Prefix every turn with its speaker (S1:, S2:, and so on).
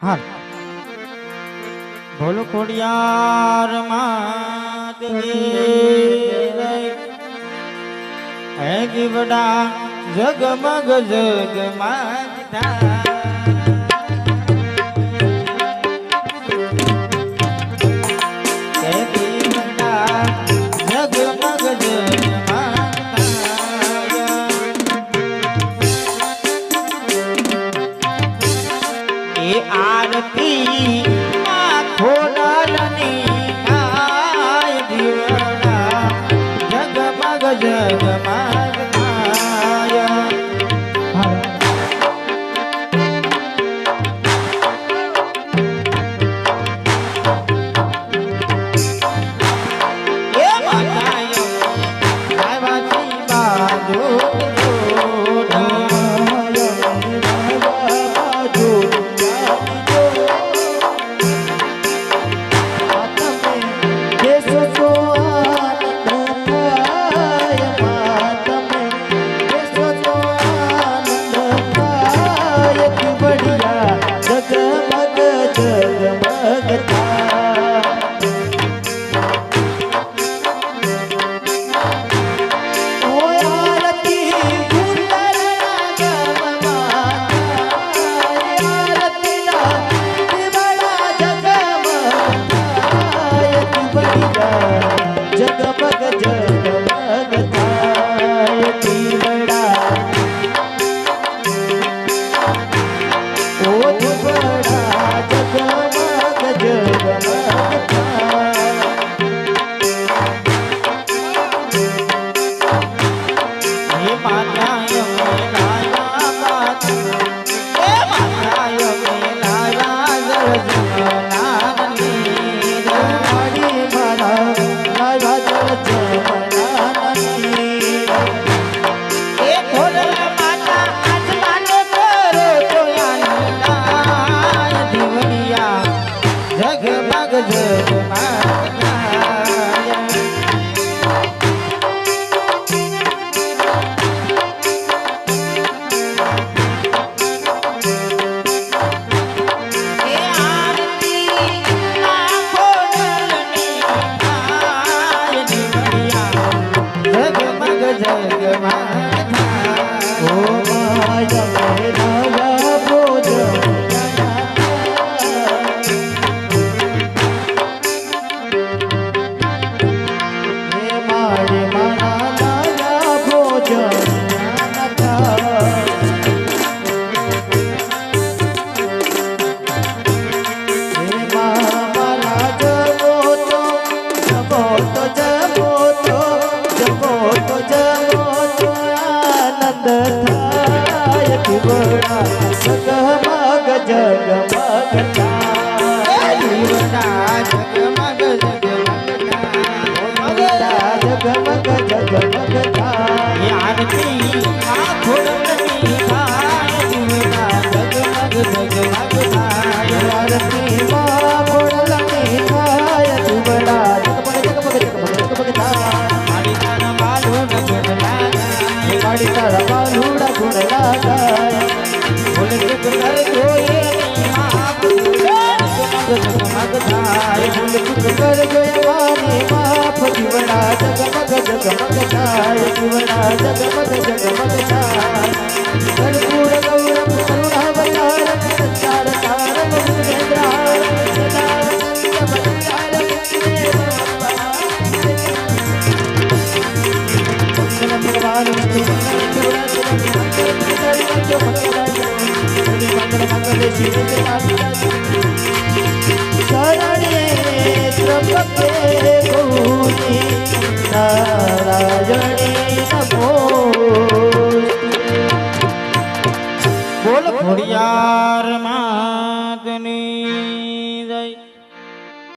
S1: હાલ ભોલ ખોડિયાર માગવડા જગમગ જગમાં Yeah, my Let જગમગ જગમગ
S2: જગમાં ઓ માય. જગમાં જગમગ જગમગ
S1: જગમગ
S2: થાય
S1: શિવના જગમગ જગમગ થાય
S2: ગણપુર ગૌરવ કરુણાવતાર સંસાર તારમ સુરેન્દ્રાર સદા સંત બલિયાર ભગવાન મંગળ મંગળ શિવ